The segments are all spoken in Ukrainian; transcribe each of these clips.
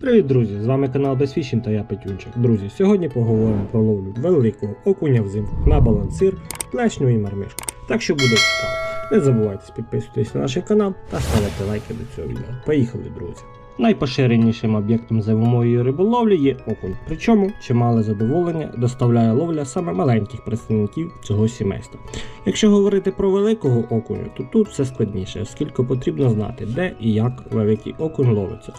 Привіт, друзі! З вами канал Безфішін та я Петюнчик. Друзі, сьогодні поговоримо про ловлю великого окуня взимку на балансир, плешню і мармишку. Так що буде цікаво. Не забувайте підписуватись на наш канал та ставити лайки до цього відео. Поїхали, друзі! Найпоширенішим об'єктом зимової риболовлі є окунь. Причому чимале задоволення доставляє ловля саме маленьких представників цього сімейства. Якщо говорити про великого окуню, то тут все складніше, оскільки потрібно знати, де і як великий окунь ловиться,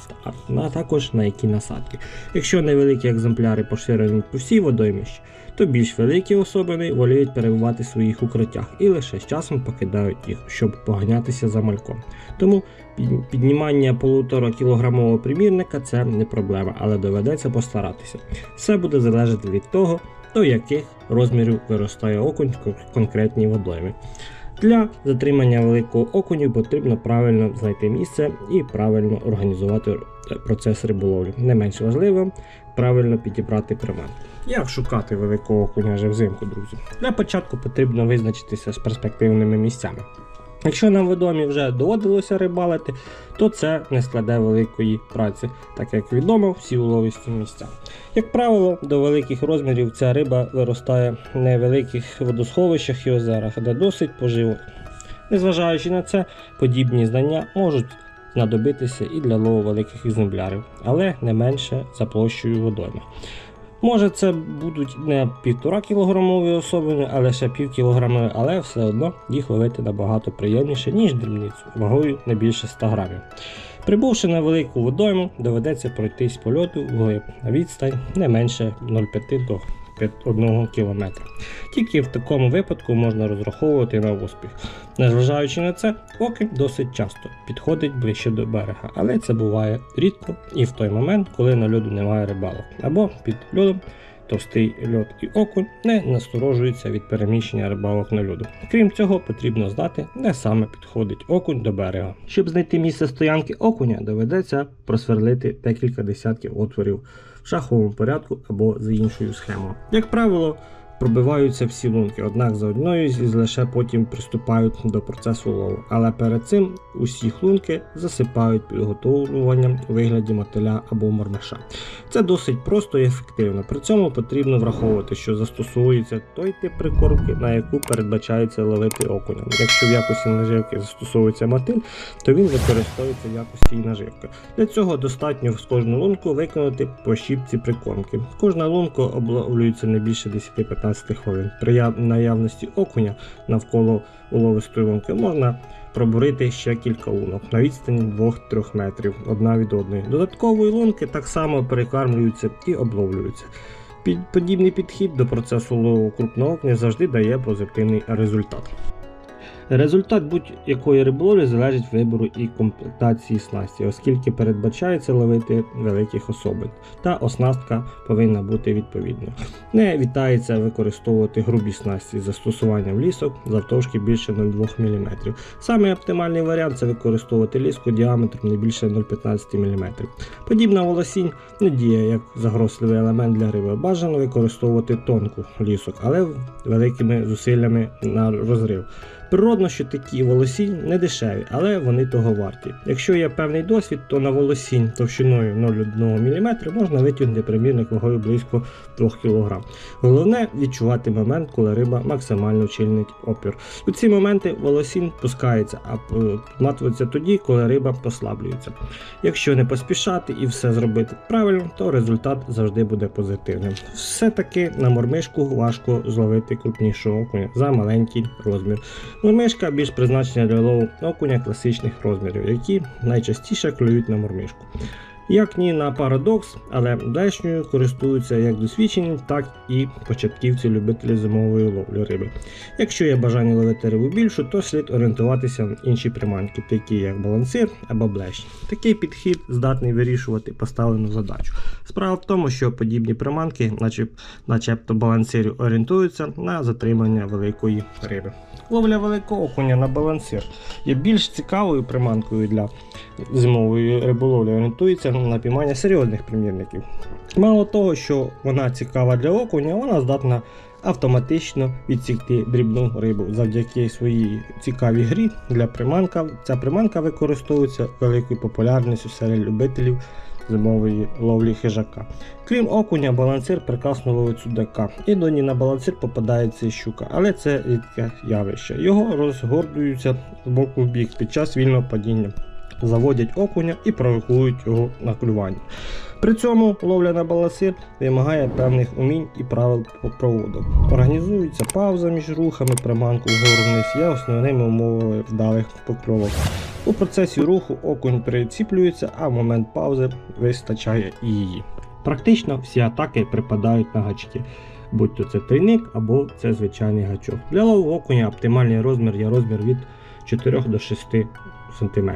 а також на які насадки. Якщо невеликі екземпляри поширені по всій водоймищі, то більш великі особини воліють перебувати в своїх укриттях і лише з часом покидають їх, щоб поганятися за мальком. Тому піднімання полутора кілограмового примірника це не проблема, але доведеться постаратися. Все буде залежати від того, до яких розмірів виростає окунь в конкретній водоймі. Для затримання великого окуню потрібно правильно знайти місце і правильно організувати е, процес риболовлі. Не менш важливо правильно підібрати приманку. Як шукати великого окуня вже взимку, друзі? Для початку потрібно визначитися з перспективними місцями. Якщо нам відомі вже доводилося рибалити, то це не складе великої праці, так як відомо всі уловисті місця. Як правило, до великих розмірів ця риба виростає в невеликих водосховищах і озерах, де досить поживо. Незважаючи на це, подібні знання можуть знадобитися і для лову великих екземплярів, але не менше за площею водойми. Може, це будуть не півтора кілограмові особини, а лише пів кілограмові, але все одно їх ловити набагато приємніше, ніж дрібницю, вагою не більше 100 грамів. Прибувши на велику водойму, доведеться пройтись польоту в вглиб на відстань не менше 0,5 до 1 км. Тільки в такому випадку можна розраховувати на успіх. Незважаючи на це, окунь досить часто підходить ближче до берега, але це буває рідко і в той момент, коли на льоду немає рибалок, або під льодом товстий льод і окунь не насторожується від переміщення рибалок на льоду. Крім цього, потрібно знати, де саме підходить окунь до берега. Щоб знайти місце стоянки окуня, доведеться просверлити декілька десятків отворів шаховому порядку або за іншою схемою. Як правило, пробиваються всі лунки, однак за одною із лише потім приступають до процесу лову. Але перед цим усі лунки засипають підготовлюванням у вигляді мотиля або мормиша. Це досить просто і ефективно. При цьому потрібно враховувати, що застосовується той тип прикормки, на яку передбачається ловити окуня. Якщо в якості наживки застосовується мотиль, то він використовується в якості і наживки. Для цього достатньо з кожну лунку виконати по щіпці прикормки. Кожна лунка обловлюється не більше 10-15 хвилин. При наявності окуня навколо уловистої лунки можна пробурити ще кілька лунок на відстані 2-3 метрів одна від одної. Додаткової лунки так само перекармлюються і обловлюються. Подібний підхід до процесу лову крупного окуня завжди дає позитивний результат. Результат будь-якої риболовлі залежить вибору і комплектації снасті, оскільки передбачається ловити великих особин, та оснастка повинна бути відповідною. Не вітається використовувати грубі снасті з застосуванням лісок завтовшки більше 0,2 мм. Саме оптимальний варіант це використовувати ліску діаметром не більше 0,15 мм. Подібна волосінь не діє як загрозливий елемент для риби. Бажано використовувати тонку лісок, але великими зусиллями на розрив. Природно, що такі волосінь не дешеві, але вони того варті. Якщо є певний досвід, то на волосінь товщиною 0,1 мм можна витягнути примірник вагою близько 2 кг. Головне відчувати момент, коли риба максимально чинить опір. У ці моменти волосінь пускається, а матується тоді, коли риба послаблюється. Якщо не поспішати і все зробити правильно, то результат завжди буде позитивним. Все-таки на мормишку важко зловити крупнішого окуня за маленький розмір. Мормишка більш призначена для лову окуня класичних розмірів, які найчастіше клюють на мормишку. Як ні на парадокс, але блешнею користуються як досвідчені, так і початківці-любителі зимової ловлі риби. Якщо є бажання ловити рибу більшу, то слід орієнтуватися на інші приманки, такі як балансир або блешні. Такий підхід здатний вирішувати поставлену задачу. Справа в тому, що подібні приманки, начеб, начебто балансирів, орієнтуються на затримання великої риби. Ловля великого окуня на балансир є більш цікавою приманкою для зимової риболовлі, орієнтується на піймання серйозних примірників. Мало того, що вона цікава для окуня, вона здатна автоматично відсікти дрібну рибу завдяки своїй цікавій грі для приманка. Ця приманка використовується великою популярністю серед любителів зимової ловлі хижака. Крім окуня, балансир прекрасно ловить судака. Іноді на балансир попадається і щука, але це рідке явище. Його розгордуються з боку в бік під час вільного падіння. Заводять окуня і провокують його на клювання. При цьому ловля на балансир вимагає певних умінь і правил проводу. Організується пауза між рухами, приманку вгору вниз є основними умовами вдалих покльовок. У процесі руху окунь приціплюється, а в момент паузи вистачає і її. Практично всі атаки припадають на гачки, будь то це трійник або це звичайний гачок. Для лову окуня оптимальний розмір є розмір від 4 до 6 см.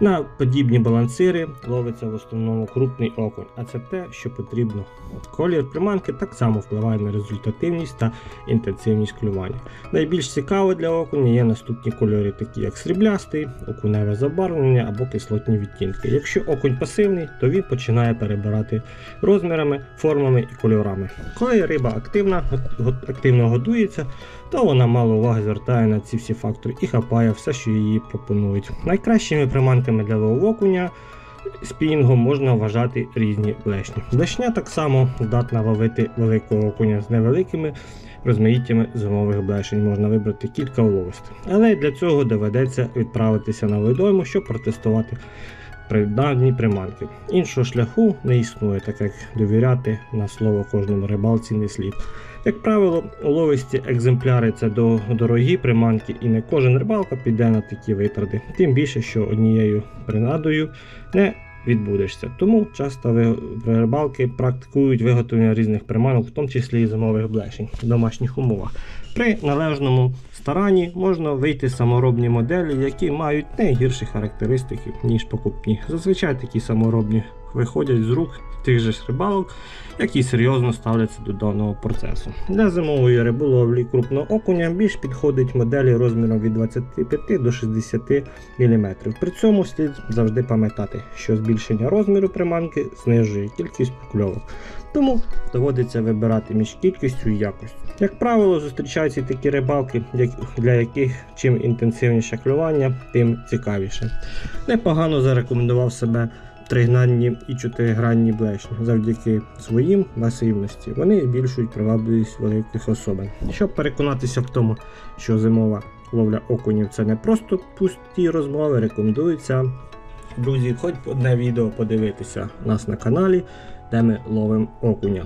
На подібні балансири ловиться в основному крупний окунь, а це те, що потрібно. Колір приманки так само впливає на результативність та інтенсивність клювання. Найбільш цікаво для окуня є наступні кольори, такі як сріблястий, окуневе забарвлення або кислотні відтінки. Якщо окунь пасивний, то він починає перебирати розмірами, формами і кольорами. Коли риба активна, активно годується, то вона мало уваги звертає на ці всі фактори і хапає все, що їй пропонують. Найкращими приманками для лову окуня спінінгом можна вважати різні блешні. Блешня так само здатна ловити великого окуня з невеликими розмаїттями зимових блешень. Можна вибрати кілька уловистих. Але для цього доведеться відправитися на водойму, щоб протестувати дані приманки. Іншого шляху не існує, так як довіряти на слово кожному рибалці не слід. Як правило, уловисті екземпляри це до- дорогі приманки, і не кожен рибалка піде на такі витрати. Тим більше, що однією принадою не відбудешся. Тому часто рибалки практикують виготовлення різних приманок, в тому числі і зимових блешень в домашніх умовах. При належному старанні можна вийти саморобні моделі, які мають не гірші характеристики, ніж покупні. Зазвичай такі саморобні виходять з рук тих же ж рибалок, які серйозно ставляться до даного процесу. Для зимової риболовлі крупного окуня більш підходить моделі розміром від 25 до 60 мм. При цьому слід завжди пам'ятати, що збільшення розміру приманки знижує кількість покльовок. Тому доводиться вибирати між кількістю і якістю. Як правило, зустрічаються такі рибалки, для яких чим інтенсивніше клювання, тим цікавіше. Непогано зарекомендував себе тригранні і чотиригранні блешні завдяки своїм масивності. Вони збільшують привабливість великих особин. Щоб переконатися в тому, що зимова ловля окунів це не просто пусті розмови, рекомендується. Друзі, хоч одне відео подивитися у нас на каналі, де ми ловимо окуня.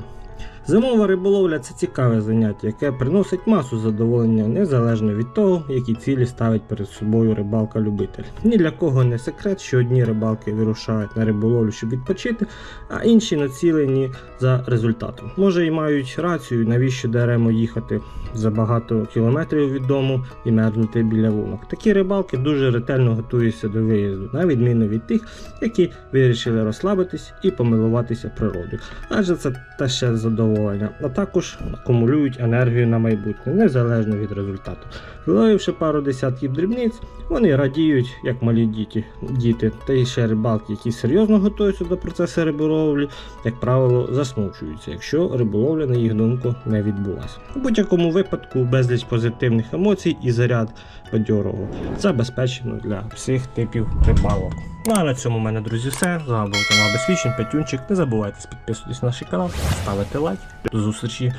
Зимова риболовля це цікаве заняття, яке приносить масу задоволення незалежно від того, які цілі ставить перед собою рибалка-любитель. Ні для кого не секрет, що одні рибалки вирушають на риболовлю, щоб відпочити, а інші націлені за результатом. Може і мають рацію, навіщо даремо їхати за багато кілометрів від дому і мерзнути біля лунок. Такі рибалки дуже ретельно готуються до виїзду, на відміну від тих, які вирішили розслабитись і помилуватися природою. Адже це те ще задоволення, а також акумулюють енергію на майбутнє, незалежно від результату. Виловивши пару десятків дрібниць, вони радіють, як малі діти, діти та й ще рибалки, які серйозно готуються до процесу риболовлі, як правило, засмучуються, якщо риболовля, на їх думку, не відбулася. У будь-якому випадку безліч позитивних емоцій і заряд бадьорого забезпечено для всіх типів рибалок. Ну а на цьому в мене, друзі, все. З вами був канал Безвічень, Петюнчик. Не забувайте підписуватись на наш канал, ставити лайк. До зустрічі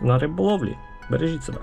на риболовлі. Бережіть себе.